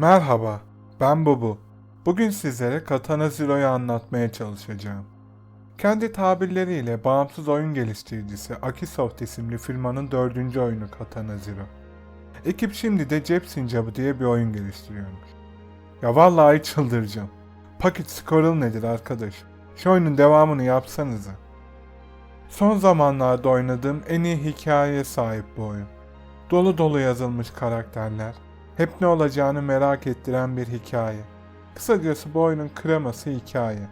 Merhaba, ben Bubu. Bugün sizlere Katana Zero'yu anlatmaya çalışacağım. Kendi tabirleriyle bağımsız oyun geliştiricisi Akisoft isimli firmanın dördüncü oyunu Katana Zero. Ekip şimdi de Cep Sincabı diye bir oyun geliştiriyormuş. Ya vallahi çıldıracağım. Pocket Squirrel nedir arkadaş? Şu oyunun devamını yapsanıza. Son zamanlarda oynadığım en iyi hikayeye sahip bu oyun. Dolu dolu yazılmış karakterler, hep ne olacağını merak ettiren bir hikaye. Kısacası bu oyunun kreması hikaye.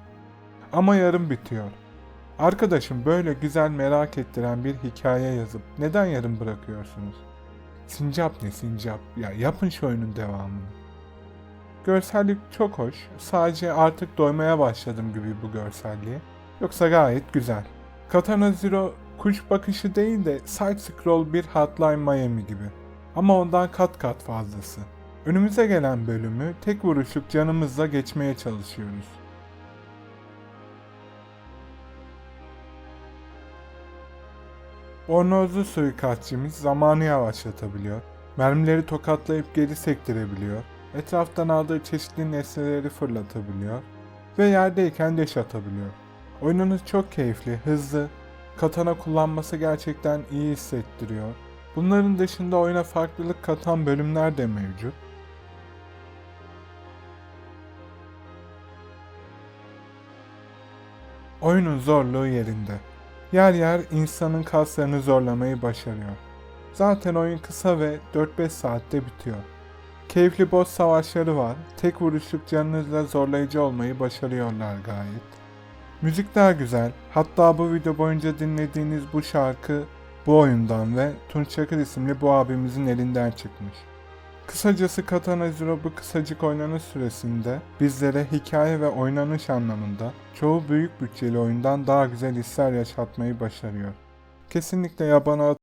Ama yarım bitiyor. Arkadaşım böyle güzel merak ettiren bir hikaye yazıp neden yarım bırakıyorsunuz? Sincap ne sincap? Ya yapın şu oyunun devamını. Görsellik çok hoş. Sadece artık doymaya başladım gibi bu görselliğe. Yoksa gayet güzel. Katana Zero kuş bakışı değil de side scroll bir Hotline Miami gibi. Ama ondan kat kat fazlası. Önümüze gelen bölümü tek vuruşluk canımızla geçmeye çalışıyoruz. Bornozlu suikastçımız zamanı yavaşlatabiliyor, mermileri tokatlayıp geri sektirebiliyor, etraftan aldığı çeşitli nesneleri fırlatabiliyor ve yerdeyken deş atabiliyor. Oyununuz çok keyifli, hızlı, katana kullanması gerçekten iyi hissettiriyor. Bunların dışında oyuna farklılık katan bölümler de mevcut. Oyunun zorluğu yerinde. Yer yer insanın kaslarını zorlamayı başarıyor. Zaten oyun kısa ve 4-5 saatte bitiyor. Keyifli boss savaşları var. Tek vuruşluk canınızla zorlayıcı olmayı başarıyorlar gayet. Müzikler güzel. Hatta bu video boyunca dinlediğiniz bu şarkı bu oyundan ve Tunç Çakır isimli bu abimizin elinden çıkmış. Kısacası Katana Zero bu kısacık oynanış süresinde bizlere hikaye ve oynanış anlamında çoğu büyük bütçeli oyundan daha güzel hisler yaşatmayı başarıyor. Kesinlikle yabana